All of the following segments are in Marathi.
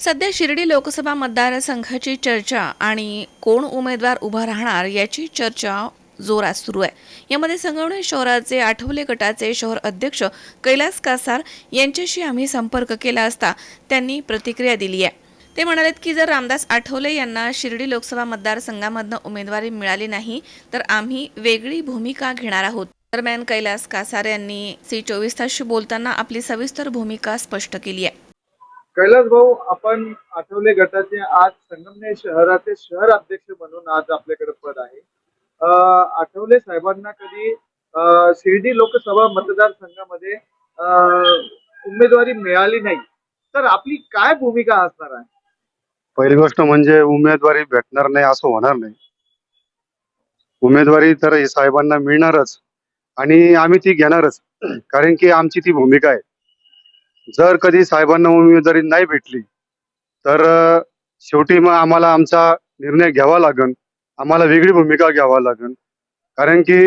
सध्या शिर्डी लोकसभा मतदारसंघाची चर्चा आणि कोण उमेदवार उभा राहणार याची चर्चा जोरात सुरू आहे. यामध्ये संगवणे शहराचे आठवले गटाचे शहर अध्यक्ष कैलास कासार यांच्याशी आम्ही संपर्क केला असता त्यांनी प्रतिक्रिया दिली आहे. ते म्हणालेत की जर रामदास आठवले यांना शिर्डी लोकसभा मतदारसंघामधनं उमेदवारी मिळाली नाही तर आम्ही वेगळी भूमिका घेणार आहोत. दरम्यान कैलास कासार यांनी सी चोवीस तासशी बोलताना आपली सविस्तर भूमिका स्पष्ट केली आहे. कैलास भाऊ आपण आठवले गटाचे आज संगमनेर शहराचे शहर अध्यक्ष म्हणून आज आपल्याकडे पद आहे. आठवले साहेबांना कधी शिर्डी लोकसभा मतदारसंघामध्ये उमेदवारी मिळाली नाही. तर आपली काय भूमिका असणार आहे? पहिली गोष्ट म्हणजे उमेदवारी भेटणार नाही असं होणार नाही. उमेदवारी तर साहेबांना मिळणारच आणि आम्ही ती घेणारच. कारण की आमची ती भूमिका आहे. जर कधी साहेबांना उमेदवारी नाही भेटली तर शेवटी मग आम्हाला आमचा निर्णय घ्यावा लागन. आम्हाला वेगळी भूमिका घ्यावा लागन. कारण की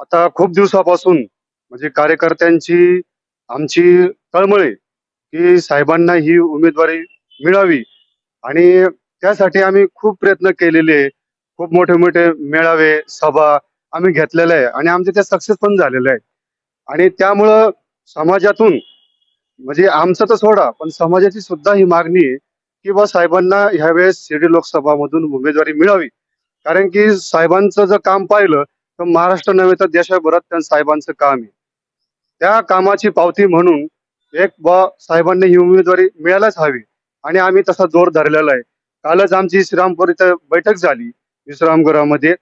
आता खूप दिवसापासून म्हणजे कार्यकर्त्यांची आमची तळमळे की साहेबांना ही उमेदवारी मिळावी. आणि त्यासाठी आम्ही खूप प्रयत्न केलेले आहे. खूप मोठे मोठे मेळावे सभा आम्ही घेतलेले आहे. आणि आमचे ते सक्सेस पण झालेले आहे. आणि त्यामुळं समाजातून म्हणजे आमचं तर सोडा पण समाजाची सुद्धा ही मागणी आहे की बा साहेबांना ह्यावेळेस शिर्डी लोकसभा मधून उमेदवारी मिळावी. कारण की साहेबांचं जर काम पाहिलं तर महाराष्ट्र नव्हे तर देशभरात त्या साहेबांचं काम आहे. त्या कामाची पावती म्हणून एक बा साहेबांना ही उमेदवारी मिळायलाच हवी. आणि आम्ही तसा जोर धरलेला आहे. कालच आमची श्रीरामपूर इथं बैठक झाली विश्रामगृहामध्ये.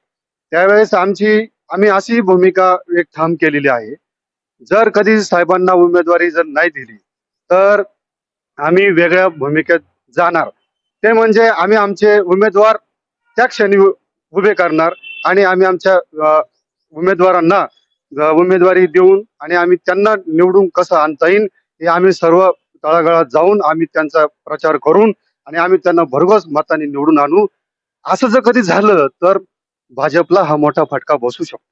त्यावेळेस आमची आम्ही अशी भूमिका एक ठाम केलेली आहे. जर कधी साहेबांना उमेदवारी जर नाही दिली तर आम्ही वेगळ्या भूमिकेत जाणार. ते म्हणजे आम्ही आमचे उमेदवार त्या क्षणी उभे करणार आणि आम्ही आमच्या उमेदवारांना उमेदवारी देऊन आणि आम्ही त्यांना निवडून कसं आणता येईल हे आम्ही सर्व तळागाळात जाऊन आम्ही त्यांचा प्रचार करून आणि आम्ही त्यांना भरघोस मताने निवडून आणू. असं जर कधी झालं तर भाजपला हा मोठा फटका बसू शकतो.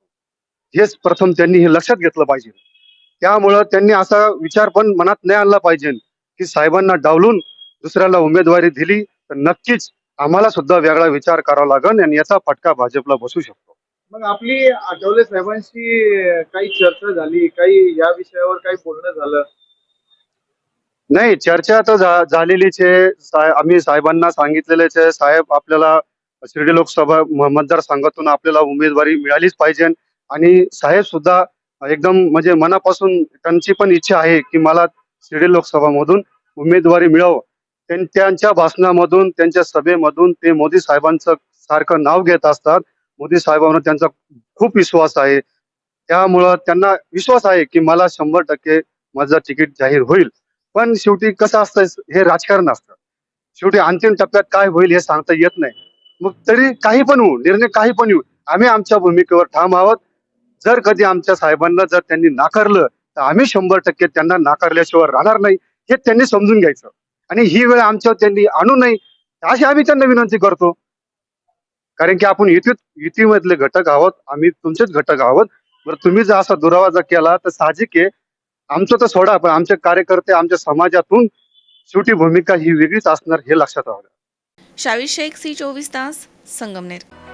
हेच प्रथम त्यांनी हे लक्षात घेतलं पाहिजे. त्यामुळं त्यांनी असा विचार पण मनात नाही आणला पाहिजे की साहेबांना डावलून दुसऱ्याला उमेदवारी दिली. तर नक्कीच आम्हाला सुद्धा वेगळा विचार करावा लागेल आणि याचा फटका भाजपला बसू शकतो. मग आपली आठवले साहेबांशी काही चर्चा झाली काही या विषयावर काही बोलणं झालं? नाही चर्चा तर झालेलीच आहे. आम्ही साहेबांना सांगितलेलेच आहे. साहेब आपल्याला शिर्डी लोकसभा मतदारसंघातून आपल्याला उमेदवारी मिळालीच पाहिजे. आणि साहेब सुद्धा एकदम म्हणजे मनापासून त्यांची पण इच्छा आहे की मला शिर्डी लोकसभा मधून उमेदवारी मिळावं. त्यांच्या भाषणामधून त्यांच्या सभेमधून ते मोदी साहेबांचं सारखं नाव घेत असतात. मोदी साहेबांवर त्यांचा खूप विश्वास आहे. त्यामुळं त्यांना विश्वास आहे की मला शंभर टक्के माझं तिकीट जाहीर होईल. पण शेवटी कसं असतं हे राजकारण असतं. शेवटी अंतिम टप्प्यात काय होईल हे सांगता येत नाही. मग तरी काही पण होऊ निर्णय काही पण येऊ. आम्ही आमच्या भूमिकेवर ठाम आहोत. जर कधी आमच्या साहेबांना जर त्यांनी नाकारलं तर आम्ही शंभर टक्के त्यांना नाकारल्याशिवाय राहणार नाही हे त्यांनी समजून घ्यायचं. आणि ही वेळ आमच्यावर त्यांनी आणू नये अशी आम्ही त्यांना विनंती करतो. कारण की आपण युती युतीमधले घटक आहोत आम्ही तुमचेच घटक आहोत. बरं तुम्ही जर असा दुरावा जर केला तर साहजिक आहे. आमचं तर सोडा पण आमचे कार्यकर्ते आमच्या समाजातून शेवटी भूमिका ही वेगळीच असणार हे लक्षात राहावं शावीर शेख सी चोवीस तास Sangamner.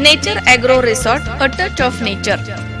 Nature agro resort a touch of nature